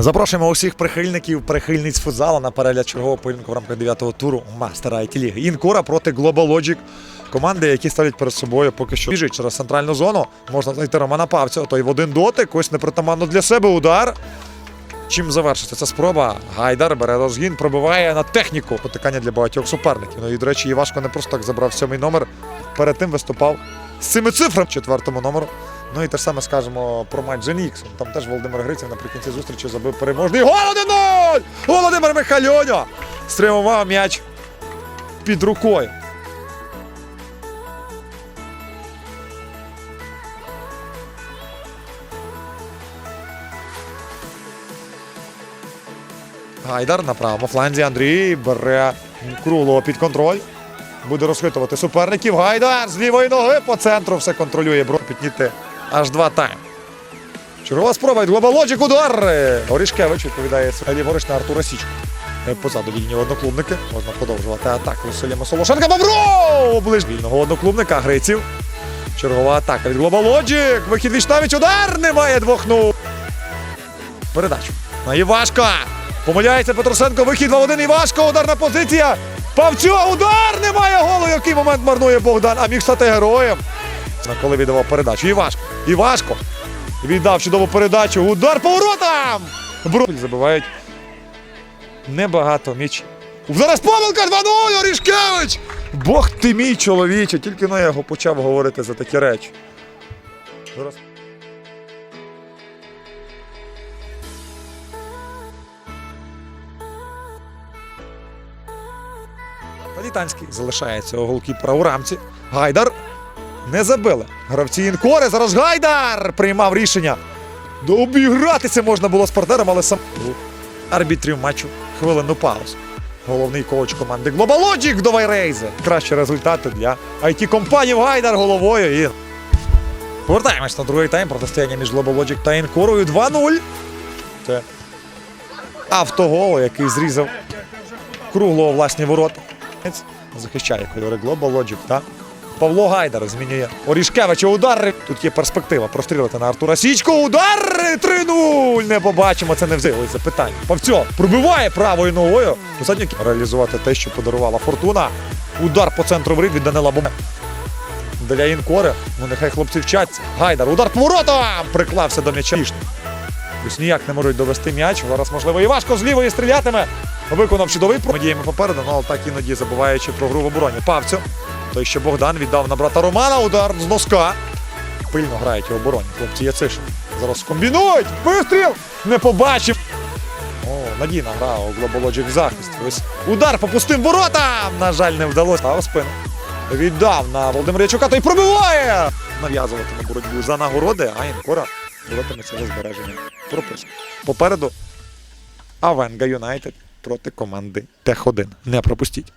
Запрошуємо усіх прихильників, прихильниць футзалу на перегляд чергового поєдинку в рамках 9-го туру Мастера IT Ліги. Інкора проти Global Logic. Команди, які ставлять перед собою поки що біжить через центральну зону. Можна знайти Романа Павця, той в один дотик, ось непритаманно для себе удар. Чим завершиться ця спроба? Гайдар бере розгін, пробиває на техніку. Потикання для багатьох суперників. Ну і, до речі, Івашко не просто так забрав сьомий номер. Перед тим виступав з цими цифрами четвертому номеру. Ну і те ж саме скажемо про матч з Еніксом. Там теж Володимир Гриців наприкінці зустрічі забив переможний гол 1-0! Володимир Михальоньо стримував м'яч під рукою. Гайдар на правому фланзі. Андрій бере круглого під контроль. Буде розхитувати суперників. Гайдар з лівої ноги по центру все контролює. Бро підніти аж два тайм. Чергова спроба від Глобалоджик удар. Орішкевич відповідає ліворуч на Артура Січку. Позаду вільні одноклубники. Можна продовжувати атаку Василя Солошенка. Бобро! Ближ вільного одноклубника Гриців. Чергова атака від Глобалоджик. Вихід віч навіть удар. Немає двох ну. Передачу. На Івашка. Помиляється Петросенко. Вихід 2-1. Івашко. Ударна позиція. Павцю. Удар. Немає голу. Який момент марнує Богдан. А міг стати героєм. На коли віддавав передачу. Івашко. Івашко. Віддав чудову передачу. Удар по воротам. Бро... Забивають небагато м'яч. Зараз помилка 2-0. Орішкевич. Бог ти мій чоловіче. Тільки на його почав говорити за такі речі. Зараз. Талітанський залишається у голкіпера у рамці. Гайдар не забили. Гравці Інкори. Зараз Гайдар приймав рішення. Дообігратися можна було з партнером, але сам арбітрів матчу хвилину пауз. Головний коуч команди Global Logic до Вайрейзе. Кращі результати для it компанії Гайдар головою. І... Повертаємось на другий тайм. Протистояння між Global Logic та Інкорою 2-0. Це автогол, який зрізав круглого власні ворота. Захищає кольори Global Logic та Павло Гайдар змінює Орішкевича удар. Тут є перспектива прострілити на Артура Січко. Удар 3-0. Не побачимо, це не взяли запитання. Павцьо пробиває правою ногою. Задньок реалізувати те, що подарувала Фортуна. Удар по центру воріт від Данила Боме. Для Інкори. Ну нехай хлопці вчаться. Гайдар. Удар по воротам. Приклався до м'яча. Ось ніяк не можуть довести м'яч. Зараз, можливо, і важко з лівої стрілятиме. Виконав чудовий. Ми попереду, ну, але так іноді забуваючи про гру в обороні. Павцю. Той, що Богдан віддав на брата Романа. Удар з носка. Пильно грають у обороні. Хлопці Яцишин. Зараз комбінують. Вистріл! Не побачив. О, надійна гра у Глоболоджик в захисті. Ось удар по пустим воротам. На жаль, не вдалося. Став спину. Віддав на Володимира Ячука, той пробиває! Нав'язуватиме боротьбу за нагороди, а Інкора боротиметься за збереження пропуску. Попереду Авенга Юнайтед проти команди Тех-1. Не пропустіть.